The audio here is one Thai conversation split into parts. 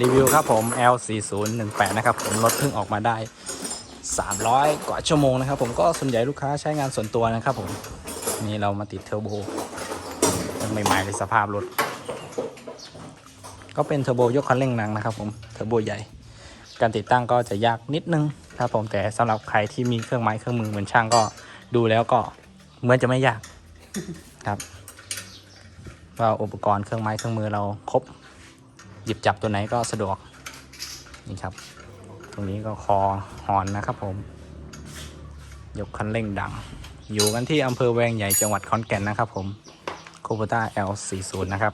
รีวิวครับผม L4018 นะครับผมรถเพิ่งออกมาได้ 300 กว่าชั่วโมงนะครับผมก็ส่วนใหญ่ลูกค้าใช้งานส่วนตัวนะครับผม นี่เรามาติดเทอร์โบยังใหม่ๆเลยสภาพรถ ก็เป็นเทอร์โบยกคันเร่งหนังนะครับผมเทอร์โบใหญ่ การติดตั้งก็จะยากนิดนึงครับผมแต่สำหรับใครที่มีเครื่องไม้เครื่องมือเหมือนช่างก็ดูแล้วก็เหมือนจะไม่ยากครับว่าอุปกรณ์เครื่องไม้เครื่องมือเราครบ ยิบจับตัวไหนก็สะดวกนี่ครับ ตรงนี้ก็คอหอนนะครับผม ยกคันเร่งดัง อยู่กันที่อำเภอแวงใหญ่จังหวัดขอนแก่นนะครับผมโคโบต้า L40 นะครับ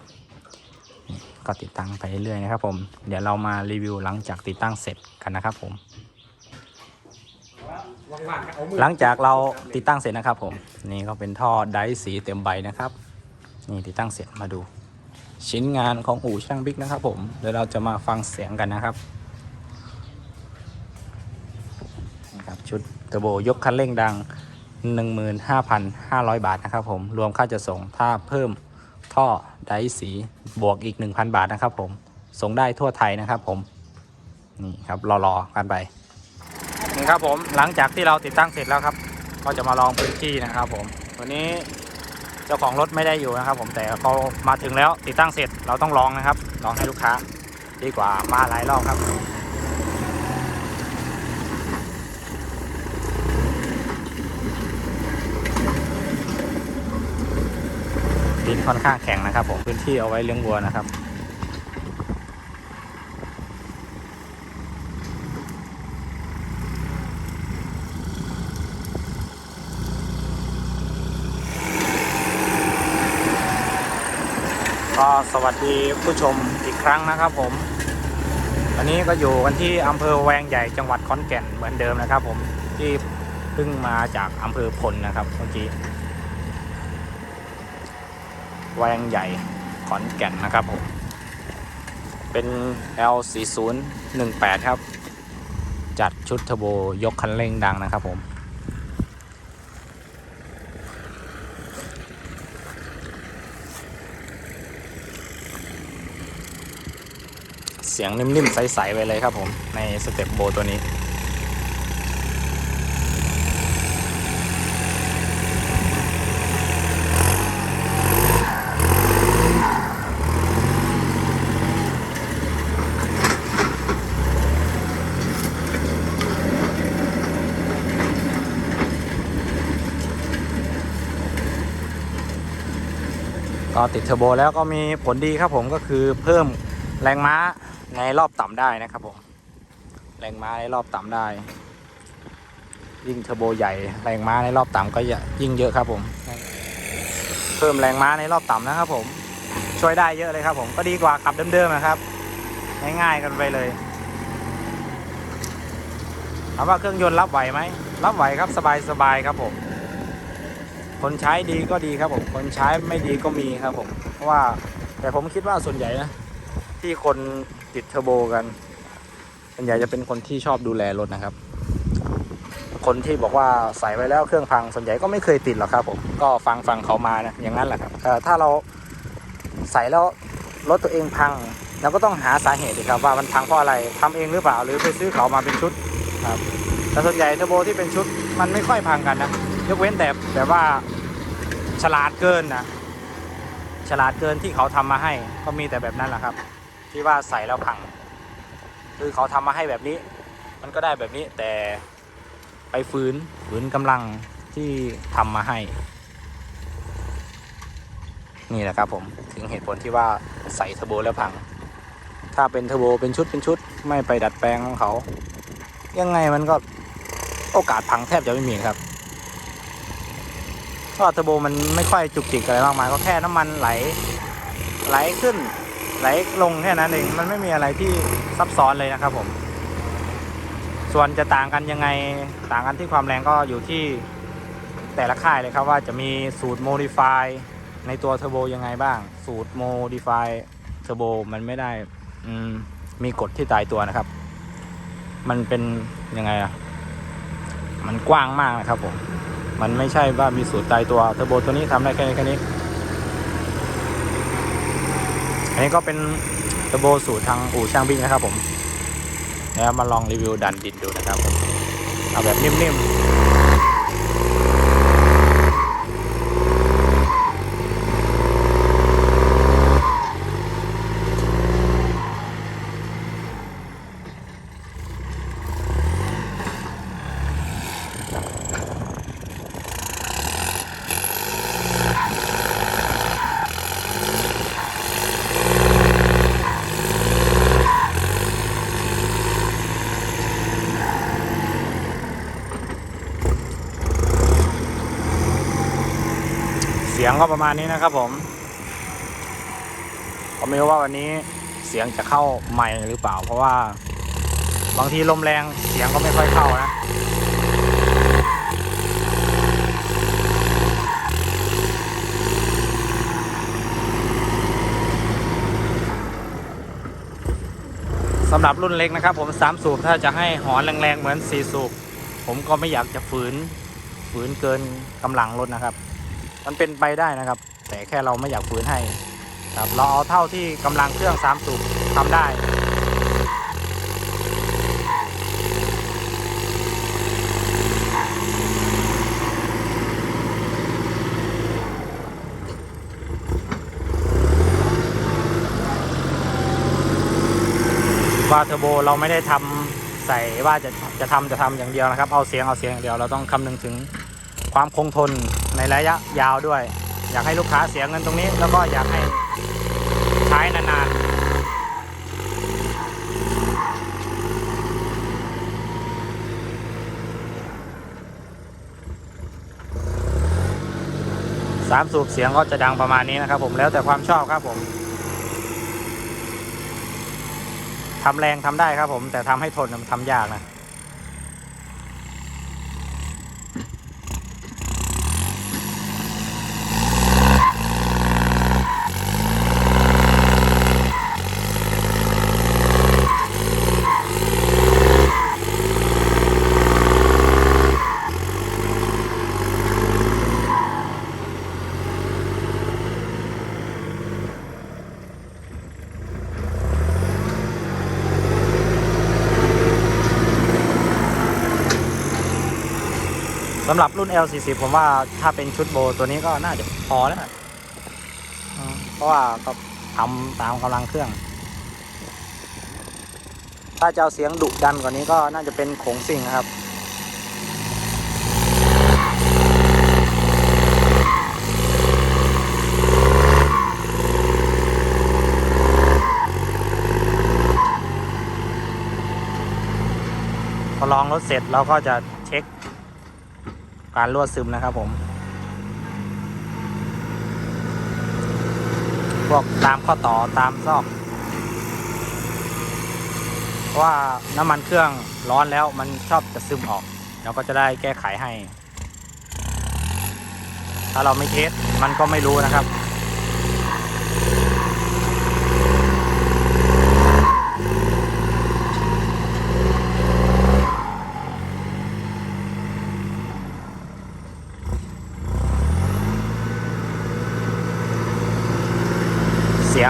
ก็ติดตั้งไปเรื่อยๆนะครับผม เดี๋ยวเรามารีวิวหลังจากติดตั้งเสร็จกันนะครับผม หลังจากเราติดตั้งเสร็จนะครับผม นี่ก็เป็นท่อไดร์สีเต็มใบนะครับ นี่ติดตั้งเสร็จมาดู ชิ้นงานของอู่ช่างบิ๊กนะครับผมเดี๋ยวเราจะมาฟังเสียงกันนะครับนี่ครับชุดเทอร์โบยกคันเร่งดัง 15,500 บาทนะครับผมรวมค่าจะส่งถ้าเพิ่มท่อไดสีบวกอีก 1,000 บาทนะครับผมส่งได้ทั่วไทยนะครับผมนี่ครับรอๆกันไปนี่ครับผมหลังจากที่เราติดตั้งเสร็จแล้วครับ ก็จะมาลองพื้นที่นะครับผมวันนี้ เจ้าของรถไม่ได้อยู่นะครับผมแต่เขามาถึงแล้วติดตั้งเสร็จเราต้องลองนะครับลองให้ลูกค้าดีกว่ามาหลายรอบครับ ดินค่อนข้างแข็งนะครับ ผมพื้นที่เอาไว้เลี้ยงวัวนะครับ ก็ สวัสดีผู้ชมอีกครั้งนะครับผมวันนี้ก็อยู่กันที่อำเภอแวงใหญ่จังหวัดขอนแก่นเหมือนเดิมนะครับ ผมที่เพิ่งมาจากอำเภอพลนะครับเมื่อกี้แวงใหญ่ขอนแก่นนะครับผมเป็น L4018 ครับ จัดชุดเทอร์โบยกคันเร่งดังนะครับผม เสียงนิ่มๆ ใสๆไปเลยครับผมในสเต็ปโบตัวนี้ ก็ติดเทอร์โบแล้วก็มีผลดีครับผมก็คือเพิ่มแรงม้า ในรอบต่ำได้นะครับผม แรงม้าในรอบต่ำได้ ยิ่งเทอร์โบใหญ่แรงม้าในรอบต่ำก็ยิ่งเยอะครับผม เพิ่มแรงม้าในรอบต่ำนะครับผม ช่วยได้เยอะเลยครับผม ก็ดีกว่าขับเดิมๆนะครับ ง่ายๆกันไปเลยถามว่าเครื่องยนต์รับไหวไหม รับไหวครับสบายๆครับผม คนใช้ดีก็ดีครับผม คนใช้ไม่ดีก็มีครับผม เพราะว่าแต่ผมคิดว่าส่วนใหญ่นะ ที่คนติดเทอร์โบกันส่วนใหญ่จะเป็นคนที่ชอบดูแลรถนะครับ คนที่บอกว่าใส่ไว้แล้วเครื่องพังส่วนใหญ่ก็ไม่เคยติดหรอกครับผมก็ฟังฟังเขามานะอย่างนั้นแหละครับแต่ถ้าเราใส่แล้วรถตัวเองพังเราก็ต้องหาสาเหตุดีครับว่ามันพังเพราะอะไรทำเองหรือเปล่าหรือไปซื้อเขามาเป็นชุดครับแต่ส่วนใหญ่เทอร์โบที่เป็นชุดมันไม่ค่อยพังกันนะยกเว้นแต่แบบว่าฉลาดเกินนะฉลาดเกินที่เขาทำมาให้ก็มีแต่แบบนั้นแหละครับ ที่ว่าใส่แล้วพัง คือเขาทำมาให้แบบนี้ มันก็ได้แบบนี้แต่ไปฟื้นฝืนกำลังที่ทำมาให้ นี่แหละครับผมถึงเหตุผลที่ว่าใส่เทอร์โบแล้วพัง ถ้าเป็นเทอร์โบเป็นชุดเป็นชุด ไม่ไปดัดแปลงของเขา ยังไงมันก็โอกาสพังแทบจะไม่มีครับก็เทอร์โบมันไม่ค่อยจุกจิกอะไรมากมายก็แค่น้ำมันไหลไหลขึ้น ไหลลงแค่นั้นเองมันไม่มีอะไรที่ซับซ้อนเลยนะครับผม ส่วนจะต่างกันยังไงต่างกันที่ความแรงก็อยู่ที่แต่ละค่ายเลยครับว่าจะมีสูตรโมดิฟายในตัวเทอร์โบยังไงบ้าง สูตรโมดิฟายเทอร์โบมันไม่ได้มมีกฎที่ตายตัวนะครับ มันเป็นยังไงอะมันกว้างมากนะครับผม มันไม่ใช่ว่ามีสูตรตายตัวเทอร์โบตัวนี้ทำได้แค่นี้แค่นี้ อันนี้ก็เป็นเทอร์โบสูตรทางอู่ช่างบิ้งนะครับผมแล้วมาลองรีวิวดันดินดูนะครับผมเอาแบบนิ่มๆ ยงก็ประมาณนี้นะครับผมก็ไม่รู้ว่าวันนี้เสียงจะเข้าใหม่หรือเปล่า เพราะว่า บางทีลมแรงเสียงก็ไม่ค่อยเข้านะสำหรับรุ่นเล็กนะครับ ผมสามสูบถ้าจะให้หอนแรงๆเหมือนสี่สูบผมก็ไม่อยากจะฝืนฝืนเกินกำลังรถนะครับ มันเป็นไปได้นะครับ แต่แค่เราไม่อยากฝืนให้ครับเราเอาเท่าที่กำลังเครื่องสามสูบทำได้ว่าเทอร์โบเราไม่ได้ทำใส่ว่าจะจะทำจะทำอย่างเดียวนะครับ เอาเสียงเอาเสียงอย่างเดียวเราต้องคำนึงถึง ความคงทนในระยะยาวด้วย อยากให้ลูกค้าเสียเงินตรงนี้ แล้วก็อยากให้ใช้นานๆสามสูบเสียงก็จะดังประมาณนี้นะครับผมแล้วแต่ความชอบครับผมทำแรงทำได้ครับผมแต่ทำให้ทนมันทำยากนะ สำหรับรุ่น L40 ผมว่าถ้าเป็นชุดโบตัวนี้ก็น่าจะพอแล้วนะอืมเพราะว่าก็ทำตามกำลังเครื่อง ถ้าจะเอาเสียงดุดันกว่านี้ก็น่าจะเป็นโขงสิ่งนะครับพอลองรถเสร็จเราก็จะเช็ค การรั่วซึมนะครับผม พวกตามข้อต่อตามซอก เพราะว่าน้ำมันเครื่องร้อนแล้วมันชอบจะซึมออก เราก็จะได้แก้ไขให้ ถ้าเราไม่เทสมันก็ไม่รู้นะครับ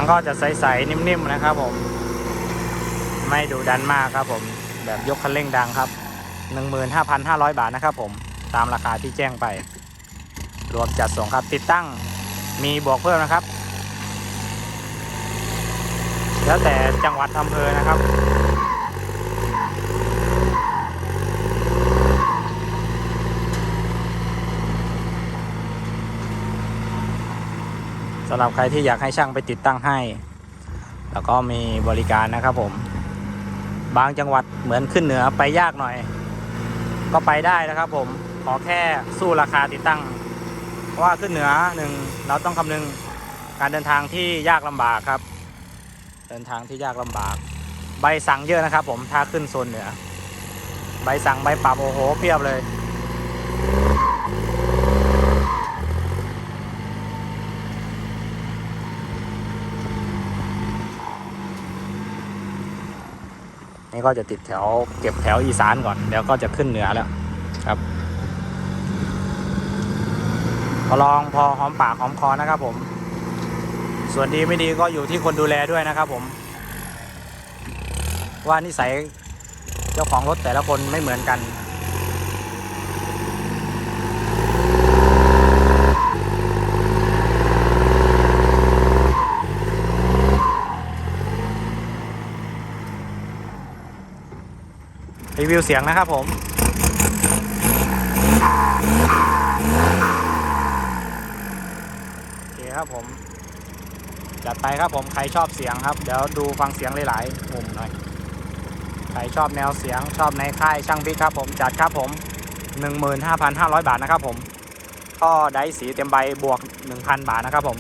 ก็จะใสๆนิ่มๆนะครับ ผม ไม่ดุดันมากครับผม แบบยกคันเร่งดังครับ 15,500 บาทนะครับ ผมตามราคาที่แจ้งไป รวมจัดส่งครับติดตั้งมีบวกเพิ่มนะครับ แล้วแต่จังหวัดอำเภอนะครับ สำหรับใครที่อยากให้ช่างไปติดตั้งให้ แล้วก็มีบริการนะครับผม บางจังหวัดเหมือนขึ้นเหนือไปยากหน่อย ก็ไปได้นะครับผมขอแค่สู้ราคาติดตั้งเพราะว่าขึ้นเหนือหนึ่งเราต้องคำนึงการเดินทางที่ยากลำบากครับ เดินทางที่ยากลำบาก ใบสั่งเยอะนะครับ ผมถ้าขึ้นโซนเหนือ ใบสั่งใบปรับโอ้โหเพียบเลย นี่ก็จะติดแถวเก็บแถวอีสานก่อนแล้วก็จะขึ้นเหนือแล้วครับพอลองพอหอมปากหอมคอนะครับผม ส่วนดีไม่ดีก็อยู่ที่คนดูแลด้วยนะครับผม ว่านิสัยเจ้าของรถแต่ละคนไม่เหมือนกัน รีวิวเสียงนะครับผมโอเคครับผม จัดไปครับผม ใครชอบเสียงครับ เดี๋ยวดูฟังเสียงหลายๆมุมหน่อย ใครชอบแนวเสียงชอบในค่ายช่างบิ๊กครับผม จัดครับผม 15,500 บาทนะครับผมท่อไดสีเต็มใบบวก 1,000 บาทนะครับผม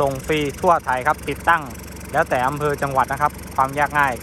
ส่งฟรีทั่วไทยครับติดตั้ง แล้วแต่อำเภอจังหวัดนะครับ ความยากง่าย